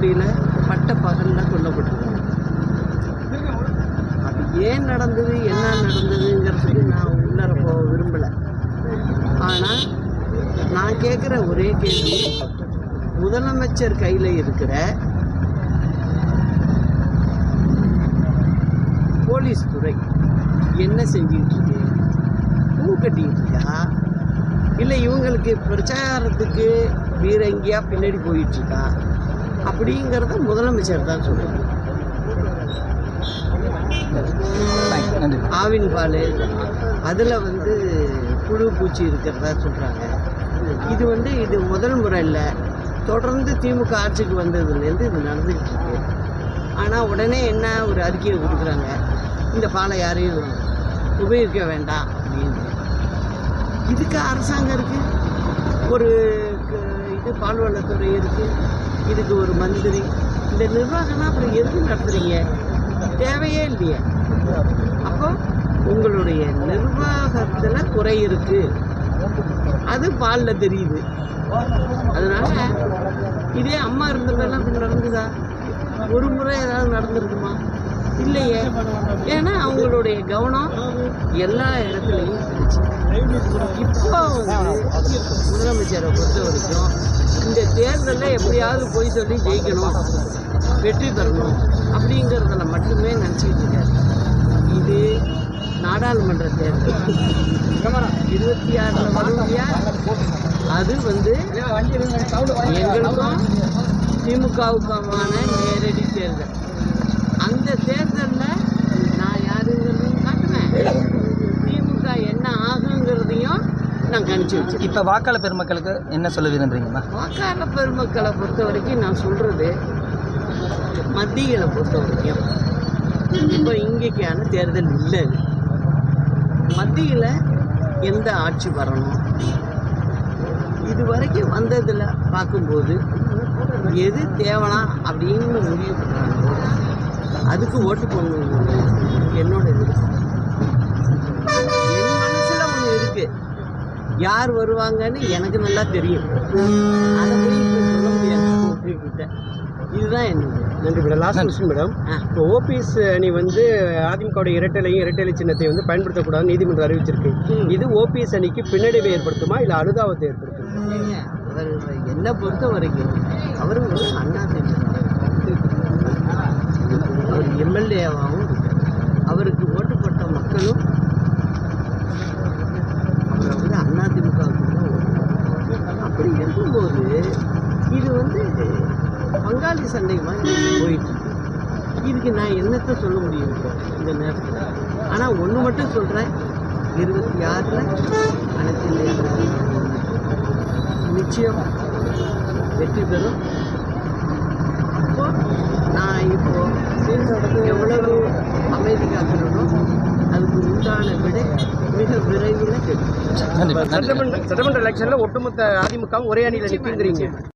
தூத்துக்குடியில் பட்ட பகலில் கொல்லப்பட்டிருக்காங்க அது ஏன் நடந்தது என்ன நடந்ததுங்கிறதுக்கு நான் உள்ளர போக விரும்பலை. ஆனால் நான் கேட்குற ஒரே கேள்வி முதலமைச்சர் கையில் இருக்கிற போலீஸ் துறை என்ன செஞ்சுக்கிட்டு இருக்கு பூ கட்டிக்கிட்டு இருக்கா இல்லை இவங்களுக்கு பிரச்சாரத்துக்கு வீரங்கியா பின்னாடி போயிட்டுருக்கா அப்படிங்கிறத முதலமைச்சர் தான் நன்றி. ஆவின் பால். அதில் வந்து புழு பூச்சி இருக்கிறதா சொல்கிறாங்க இது வந்து இது முதல் முறை இல்லை. தொடர்ந்து திமுக ஆட்சிக்கு வந்ததுலேருந்து இது நடந்துகிட்டு இருக்கு. ஆனால் உடனே என்ன ஒரு அறிக்கையை கொடுக்குறாங்க? இந்த பாலை யாரையும் உபயோகிக்க வேண்டாம் அப்படின்னு. இதுக்கு அரசாங்கம் இருக்குது ஒரு இருக்குது பால்வளத்துறை இருக்குது இதுக்கு ஒரு மந்திரி. இந்த நிர்வாகம்னா அப்புறம் எதுக்கு நடத்துகிறீங்க தேவையே இல்லையே. அப்போ உங்களுடைய நிர்வாகத்தில் குறை இருக்குது அது பாலில் தெரியுது. அதனால் இதே அம்மா இருந்தப்பெல்லாம் இப்படி நடந்துதா? ஒரு முறை ஏதாவது நடந்திருக்குமா? இல்லையே. ஏன்னா அவங்களுடைய கவனம் எல்லா இடத்துலையும் இருந்துச்சு. இப்போ வந்து முதலமைச்சரை பொறுத்த வரைக்கும் இந்த தேர்தலில் எப்படியாவது போய் சொல்லி ஜெயிக்கணும் வெற்றி பெறணும் அப்படிங்கிறதுல மட்டுமே நினச்சிக்கிட்டு இருக்காரு. இது நாடாளுமன்ற தேர்தல். இருபத்தி ஆறில் வருவியா? அது வந்து எங்களுக்கும் திமுகவுக்குமான நேரடி தேர்தல். அந்த தேர்தலில் நான் யாருங்கிறதையும் காட்டுவேன் திமுக என்ன ஆகுங்கிறதையும் நான் கணிச்சு வச்சிருக்கேன். இப்போ வாக்காளர் பெருமக்களுக்கு என்ன சொல்ல விரும்புறீங்கம்மா? வாக்காளர் பெருமக்களை பொறுத்த வரைக்கும் நான் சொல்கிறது மத்தியில் பொறுத்த வரைக்கும். இப்போ இங்கேக்கான தேர்தல் இல்லை. மத்தியில் எந்த ஆட்சி வரணும்? இது வரைக்கும் வந்ததில் பார்க்கும்போது எது தேவலாம் அப்படின்னு முடிவு பண்ணுறாங்களோ அதுக்கு ஓட்டு போடணும் என்னோட விருப்பம் என் மனசில் ஒன்று இருக்குது யார் வருவாங்கன்னு எனக்கு நல்லா தெரியும். அதை போய் இப்ப சொல்ல முடியாது. உங்ககிட்ட இதுதான் என்னது நன்றி மேடம் லாஸ்ட் கொஸ்டின் மேடம். இப்போ ஓபிஎஸ் அணி வந்து அதிமுகவுடைய இரட்டலையும் இரட்டலை சின்னத்தை வந்து பயன்படுத்தக்கூடாதுன்னு நீதிமன்றம் அறிவிச்சிருக்கு. இது ஓபிஎஸ் அணிக்கு பின்னடைவை ஏற்படுத்துமா இல்லை அனுதாபத்தை ஏற்படுத்துமா? அவர் என்னை பொறுத்த வரைக்கும் அவர் ஒரு அண்ணா அவர் எம்எல்ஏவாகவும் அவருக்கு ஓட்டு போட்ட மக்களும் அவரை வந்து அண்ணா தான் ஓட்டு அப்படி இருக்கும்போது இது வந்து பங்காளி சண்டை மாதிரி போயிட்டு இதுக்கு நான் என்னத்தை சொல்ல முடியும் இந்த நேரத்தில்? ஆனால் ஒன்று மட்டும் சொல்கிறேன் இருபத்தி ஆறில் அனைத்து நிச்சயம் வெற்றி பெறும் அப்போ நான் இப்போ எவ்வளவு அமைதி காக்கிறனோ அதுக்கு உண்டான விடை மிக விரைவில் சட்டமன்ற சட்டமன்ற எலெக்ஷனில் ஒட்டுமொத்த அதிமுகவும் ஒரே அணியில் நிற்குங்கிறீங்க